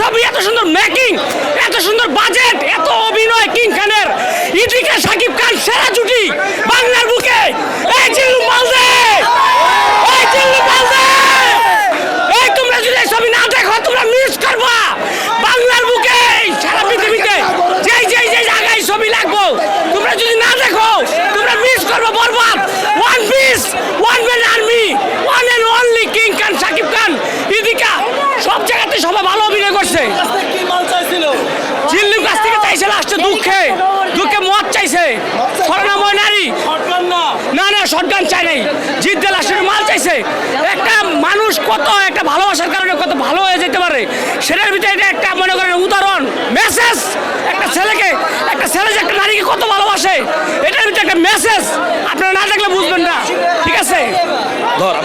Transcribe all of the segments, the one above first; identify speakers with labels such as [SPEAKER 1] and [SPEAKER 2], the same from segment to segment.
[SPEAKER 1] ছবি এত সুন্দর মেকিং এত সুন্দর বাজেট এত অভিনয় কিং খানের ইদিকা সাকিব খান সেরা জুটি বাংলার বুকে। এই চিল্লু মালদে। এই চিল্লু মালদে। এই তোমরা যদি ছবি না দেখো, তোমরা মিস করবা। বাংলার বুকে সারা পৃথিবীতে। যেই যেই যেই জায়গায় ছবি লাগবো, তোমরা যদি না দেখো, তোমরা মিস করবে বরবাদ। One piece one man army one and only king Khan Shakib Khan. ইদিকা সব জায়গাতে সবাই ভালো করছে
[SPEAKER 2] কি
[SPEAKER 1] চিল্লির কাছ থেকে চাইছে লাস্টে দুঃখে। দুঃখে মদ চাইছে। স্বর্ণাময় নারী।
[SPEAKER 2] না?
[SPEAKER 1] না না শটগান চাই নাই। জিদ্দে লাস্টের মাল চাইছে। একটা মানুষ কত একটা ভালোবাসার কারণে কত ভালো হয়ে যেতে পারে সেটার ভিতরে এটা একটা মনে করেন উদাহরণ মেসেজ একটা ছেলেকে একটা ছেলে যে একটা নারীকে কত ভালোবাসে এটার ভিতরে একটা মেসেজ আপনারা না দেখলে বুঝবেন না। ঠিক আছে? ধর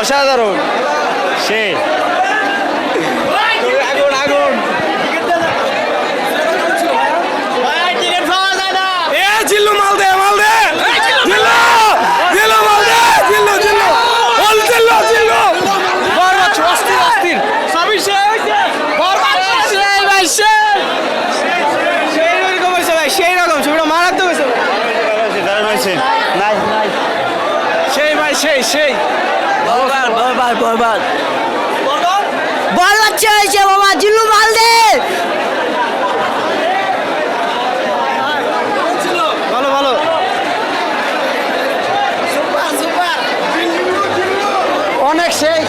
[SPEAKER 1] অসাধারণ।
[SPEAKER 3] সে। আগুন আগুন।
[SPEAKER 2] এ মাল দে মাল দে। জিল্লু জিল্লু মাল দে জিল্লু জিল্লু। বল জিল্লু জিল্লু।
[SPEAKER 3] বরবাদ অস্থির অস্থির। সবই বরবাদ সেই ভাই সেই রকম হয়েছে ভাই সেই রকম। ছবিটা মারাত্মক হয়েছে। সেই ভাই সেই সেই। বরবাদ বরবাদ বরবাদ
[SPEAKER 4] বল বাচ্চা হয়েছে বাবা জিল্লু মাল দে
[SPEAKER 3] ভালো। ভালো অনেক সেই।